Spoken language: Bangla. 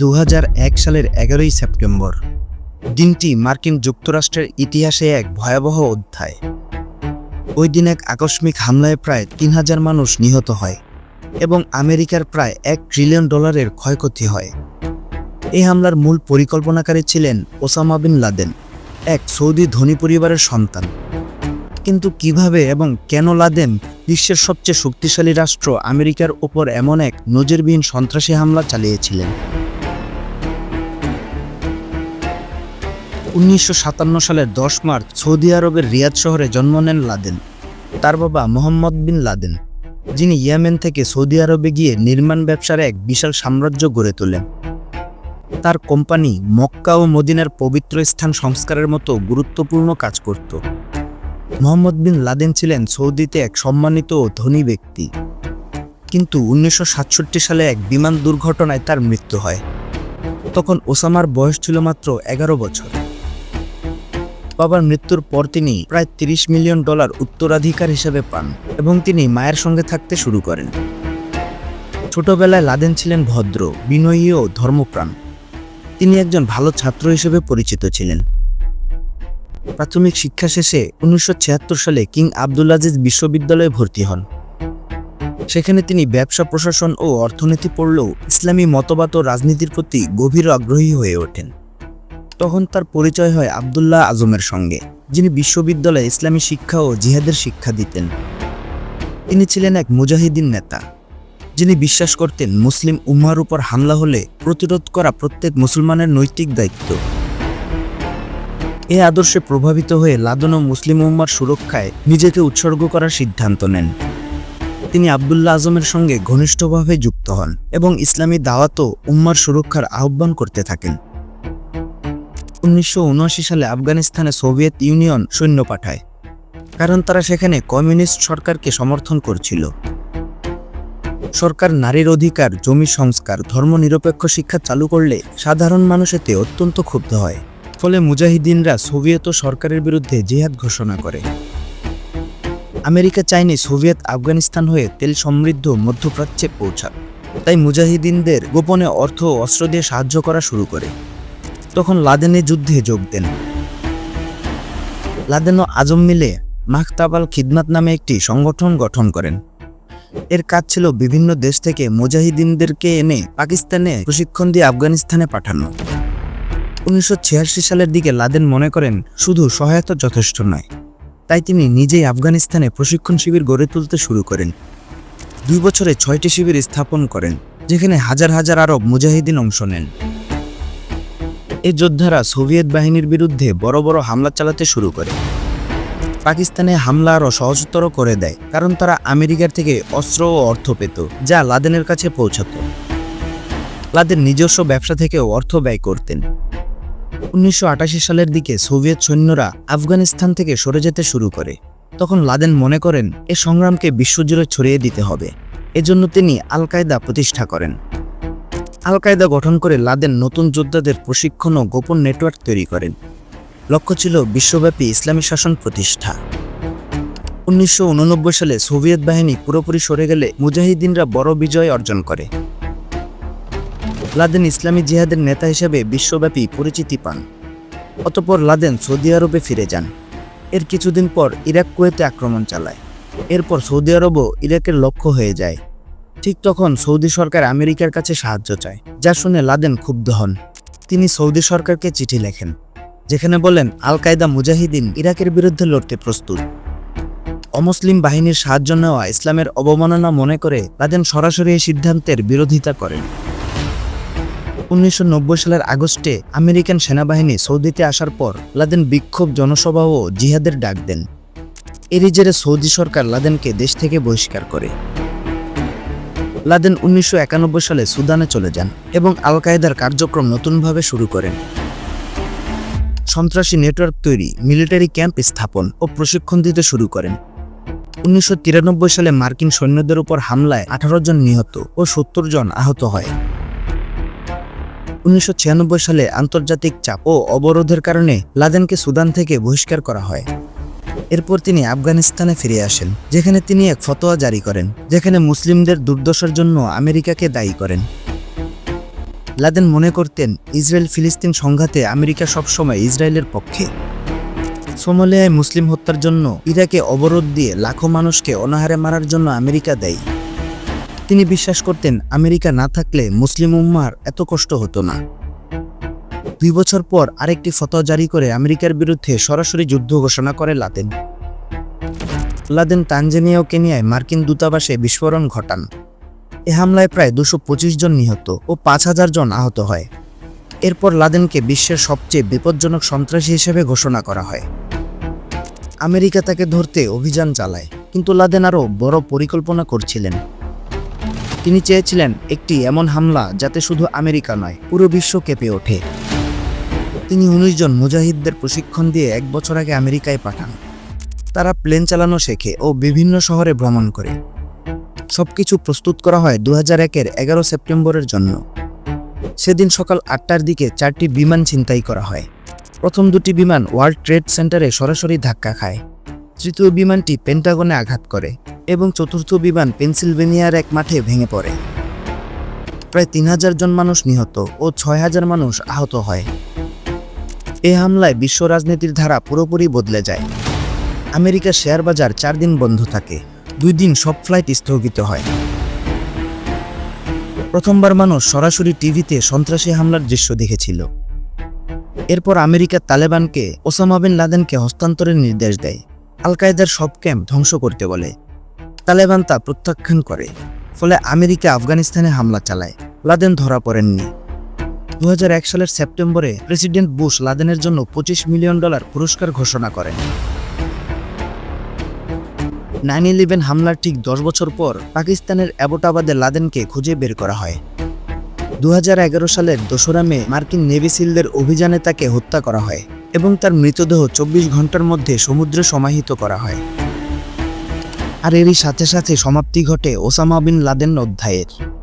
দু হাজার এক সালের এগারোই সেপ্টেম্বর। দিনটি মার্কিন যুক্তরাষ্ট্রের ইতিহাসে এক ভয়াবহ অধ্যায়। ওই দিন এক আকস্মিক হামলায় প্রায় তিন হাজার মানুষ নিহত হয় এবং আমেরিকার প্রায় এক ট্রিলিয়ন ডলারের ক্ষয়ক্ষতি হয়। এই হামলার মূল পরিকল্পনাকারী ছিলেন ওসামা বিন লাদেন, এক সৌদি ধনী পরিবারের সন্তান। কিন্তু কীভাবে এবং কেন লাদেন বিশ্বের সবচেয়ে শক্তিশালী রাষ্ট্র আমেরিকার ওপর এমন এক নজিরবিহীন সন্ত্রাসী হামলা চালিয়েছিলেন? উনিশশো সাতান্ন সালের দশ মার্চ সৌদি আরবের রিয়াদ শহরে জন্ম নেন লাদেন। তার বাবা মোহাম্মদ বিন লাদেন, যিনি ইয়েমেন থেকে সৌদি আরবে গিয়ে নির্মাণ ব্যবসার এক বিশাল সাম্রাজ্য গড়ে তোলেন। তার কোম্পানি মক্কা ও মদিনার পবিত্র স্থান সংস্কারের মতো গুরুত্বপূর্ণ কাজ করত। মোহাম্মদ বিন লাদেন ছিলেন সৌদিতে এক সম্মানিত ও ধনী ব্যক্তি। কিন্তু উনিশশো সাতষট্টি সালে এক বিমান দুর্ঘটনায় তার মৃত্যু হয়। তখন ওসামার বয়স ছিল মাত্র এগারো বছর। বাবার মৃত্যুর পর তিনি প্রায় তিরিশ মিলিয়ন ডলার উত্তরাধিকার হিসেবে পান এবং তিনি মায়ের সঙ্গে থাকতে শুরু করেন। ছোটবেলায় লাদেন ছিলেন ভদ্র, বিনয়ী ও ধর্মপ্রাণ। তিনি একজন ভালো ছাত্র হিসেবে পরিচিত ছিলেন। প্রাথমিক শিক্ষা শেষে উনিশশো ছিয়াত্তর সালে কিং আব্দুল আজিজ বিশ্ববিদ্যালয়ে ভর্তি হন। সেখানে তিনি ব্যবসা, প্রশাসন ও অর্থনীতি পড়লেও ইসলামী মতবাদ ও রাজনীতির প্রতি গভীর আগ্রহী হয়ে ওঠেন। তখন তার পরিচয় হয় আবদুল্লাহ আজমের সঙ্গে, যিনি বিশ্ববিদ্যালয়ে ইসলামী শিক্ষা ও জিহাদের শিক্ষা দিতেন। তিনি ছিলেন এক মুজাহিদিন নেতা, যিনি বিশ্বাস করতেন মুসলিম উম্মার উপর হামলা হলে প্রতিরোধ করা প্রত্যেক মুসলমানের নৈতিক দায়িত্ব। এ আদর্শে প্রভাবিত হয়ে লাদন ও মুসলিম উম্মার সুরক্ষায় নিজেকে উৎসর্গ করার সিদ্ধান্ত নেন। তিনি আবদুল্লাহ আজমের সঙ্গে ঘনিষ্ঠভাবে যুক্ত হন এবং ইসলামী দাওয়াত উম্মার সুরক্ষার আহ্বান করতে থাকেন। উনিশশো উনআশি সালে আফগানিস্তানে সোভিয়েত ইউনিয়ন সৈন্য পাঠায়, কারণ তারা সেখানে কমিউনিস্ট সরকারকে সমর্থন করছিল। সরকার নারীর অধিকার, জমি সংস্কার ধর্মনিরপেক্ষ শিক্ষা চালু করলে সাধারণ মানুষ এতে অত্যন্ত ক্ষুব্ধ হয়। ফলে মুজাহিদিনরা সোভিয়েত ও সরকারের বিরুদ্ধে জেহাদ ঘোষণা করে। আমেরিকা চায়নি সোভিয়েত আফগানিস্তান হয়ে তেল সমৃদ্ধ মধ্যপ্রাচ্যে পৌঁছাক। তাই মুজাহিদিনদের গোপনে অর্থ অস্ত্র দিয়ে সাহায্য করা শুরু করে। তখন লাদেনে যুদ্ধে যোগ দেন। লাদেন ও আজম মিলে মাখতাবাল খিদমাত নামে একটি সংগঠন গঠন করেন। এর কাজ ছিল বিভিন্ন দেশ থেকে মুজাহিদিনদেরকে এনে পাকিস্তানে প্রশিক্ষণ দিয়ে আফগানিস্তানে পাঠানো। উনিশশো ছিয়াশি সালের দিকে লাদেন মনে করেন, শুধু সহায়তা যথেষ্ট নয়, তাই তিনি নিজেই আফগানিস্তানে প্রশিক্ষণ শিবির গড়ে তুলতে শুরু করেন। দুই বছরে ছয়টি শিবির স্থাপন করেন, যেখানে হাজার হাজার আরব মুজাহিদিন অংশ নেন। এই যোদ্ধারা সোভিয়েত বাহিনীর বিরুদ্ধে বড় বড় হামলা চালাতে শুরু করে। পাকিস্তানে হামলা আরও সহজতর করে দেয়, কারণ তারা আমেরিকার থেকে অস্ত্র ও অর্থ পেত, যা লাদেনের কাছে পৌঁছত। লাদেন নিজস্ব ব্যবসা থেকেও অর্থ ব্যয় করতেন। উনিশশো আটাশি সালের দিকে সোভিয়েত সৈন্যরা আফগানিস্তান থেকে সরে যেতে শুরু করে। তখন লাদেন মনে করেন, এ সংগ্রামকে বিশ্বজুড়ে ছড়িয়ে দিতে হবে। এজন্য তিনি আল কায়দা প্রতিষ্ঠা করেন। আল কায়দা গঠন করে লাদেন নতুন যোদ্ধাদের প্রশিক্ষণ ও গোপন নেটওয়ার্ক তৈরি করেন। লক্ষ্য ছিল বিশ্বব্যাপী ইসলামী শাসন প্রতিষ্ঠা। উনিশশো উননব্বই সালে সোভিয়েত বাহিনী পুরোপুরি সরে গেলে মুজাহিদিনরা বড় বিজয় অর্জন করে। লাদেন ইসলামী জিহাদের নেতা হিসেবে বিশ্বব্যাপী পরিচিতি পান। অতপর লাদেন সৌদি আরবে ফিরে যান। এর কিছুদিন পর ইরাক কুয়েতে আক্রমণ চালায়। এরপর সৌদি আরবও ইরাকের লক্ষ্য হয়ে যায়। ঠিক তখন সৌদি সরকার আমেরিকার কাছে সাহায্য চায়, যা শুনে লাদেন ক্ষুব্ধ হন। তিনি সৌদি সরকারকে চিঠি লেখেন, যেখানে বলেন, আল কায়দা মুজাহিদিন ইরাকের বিরুদ্ধে লড়তে প্রস্তুত। অমুসলিম বাহিনীর সাহায্য নেওয়া ইসলামের অবমাননা মনে করে লাদেন সরাসরি এই সিদ্ধান্তের বিরোধিতা করেন। উনিশশো নব্বই সালের আগস্টে আমেরিকান সেনাবাহিনী সৌদিতে আসার পর লাদেন বিক্ষোভ জনসভা ও জিহাদের ডাক দেন। এরই জেরে সৌদি সরকার লাদেনকে দেশ থেকে বহিষ্কার করে। লাদেন উনিশশো একানব্বই সালে সুদানে চলে যান এবং আল কায়দার কার্যক্রম নতুনভাবে শুরু করেন। সন্ত্রাসী নেটওয়ার্ক তৈরি, মিলিটারি ক্যাম্প স্থাপন ও প্রশিক্ষণ দিতে শুরু করেন। উনিশশো তিরানব্বই সালে মার্কিন সৈন্যদের উপর হামলায় আঠারো জন নিহত ও সত্তর জন আহত হয়। উনিশশো ছিয়ানব্বই সালে আন্তর্জাতিক চাপ ও অবরোধের কারণে লাদেনকে সুদান থেকে বহিষ্কার করা হয়। এরপর তিনি আফগানিস্তানে ফিরে আসেন, যেখানে তিনি এক ফতোয়া জারি করেন, যেখানে মুসলিমদের দুর্দশার জন্য আমেরিকাকে দায়ী করেন। লাদেন মনে করতেন ইসরায়েল ফিলিস্তিন সংঘাতে আমেরিকা সবসময় ইসরায়েলের পক্ষে। সোমালিয়ায় মুসলিম হত্যার জন্য ইরাকে অবরোধ দিয়ে লাখো মানুষকে অনাহারে মারার জন্য আমেরিকা দেয়। তিনি বিশ্বাস করতেন, আমেরিকা না থাকলে মুসলিম উম্মার এত কষ্ট হতো না। দুই বছর পর আরেকটি ফতোয়া জারি করে আমেরিকার বিরুদ্ধে সরাসরি যুদ্ধ ঘোষণা করে লাদেন। লাদেন তানজানিয়া ও কেনিয়ায় মার্কিন দূতাবাসে বিস্ফোরণ ঘটান। এ হামলায় প্রায় দুশো জন নিহত ও পাঁচ হাজার জন আহত হয়। এরপর লাদেনকে বিশ্বের সবচেয়ে বিপজ্জনক সন্ত্রাসী হিসেবে ঘোষণা করা হয়। আমেরিকা তাকে ধরতে অভিযান চালায়, কিন্তু লাদেন আরও বড় পরিকল্পনা করছিলেন। তিনি চেয়েছিলেন একটি এমন হামলা যাতে শুধু আমেরিকা নয়, পুরো বিশ্ব কেঁপে ওঠে। তিনি উনিশ জন মুজাহিদদের প্রশিক্ষণ দিয়ে এক বছর আগে আমেরিকায় পাঠান। তারা প্লেন চালানো শেখে ও বিভিন্ন শহরে ভ্রমণ করে। সবকিছু প্রস্তুত করা হয় দু হাজার একের এগারো সেপ্টেম্বরের জন্য। সেদিন সকাল আটটার দিকে চারটি বিমান ছিনতাই করা হয়। প্রথম দুটি বিমান ওয়ার্ল্ড ট্রেড সেন্টারে সরাসরি ধাক্কা খায়। তৃতীয় বিমানটি পেন্টাগনে আঘাত করে এবং চতুর্থ বিমান পেনসিলভেনিয়ার এক মাঠে ভেঙে পড়ে। প্রায় তিন হাজার জন মানুষ নিহত ও ছয় হাজার মানুষ আহত হয়। এ হামলায় বিশ্ব রাজনীতির ধারা পুরোপুরি বদলে যায়। আমেরিকার শেয়ার বাজার চার দিন বন্ধ থাকে, দুই দিন সব ফ্লাইট স্থগিত হয়। প্রথমবার মানুষ সরাসরি টিভিতে সন্ত্রাসী হামলার দৃশ্য দেখেছিল। এরপর আমেরিকা তালেবানকে ওসামা বিন লাদেনকে হস্তান্তরের নির্দেশ দেয়। আল কায়দার সব ক্যাম্প ধ্বংস করতে বলে। তালেবান তা প্রত্যাখ্যান করে, ফলে আমেরিকা আফগানিস্তানে হামলা চালায়। লাদেন ধরা পড়েননি। দু হাজার এক সালের সেপ্টেম্বরে প্রেসিডেন্ট বুশ লাদেনের জন্য পঁচিশ মিলিয়ন ডলার পুরস্কার ঘোষণা করেন। নাইন ইলেভেন হামলার ঠিক দশ বছর পর পাকিস্তানের অ্যাবোটাবাদে লাদেনকে খুঁজে বের করা হয়। দু হাজার এগারো সালের দোসরা মে মার্কিন নেভি সিলদের অভিযানে তাকে হত্যা করা হয় এবং তার মৃতদেহ চব্বিশ ঘণ্টার মধ্যে সমুদ্রে সমাহিত করা হয়। আর এরই সাথে সাথে সমাপ্তি ঘটে ওসামা বিন লাদেন অধ্যায়ের।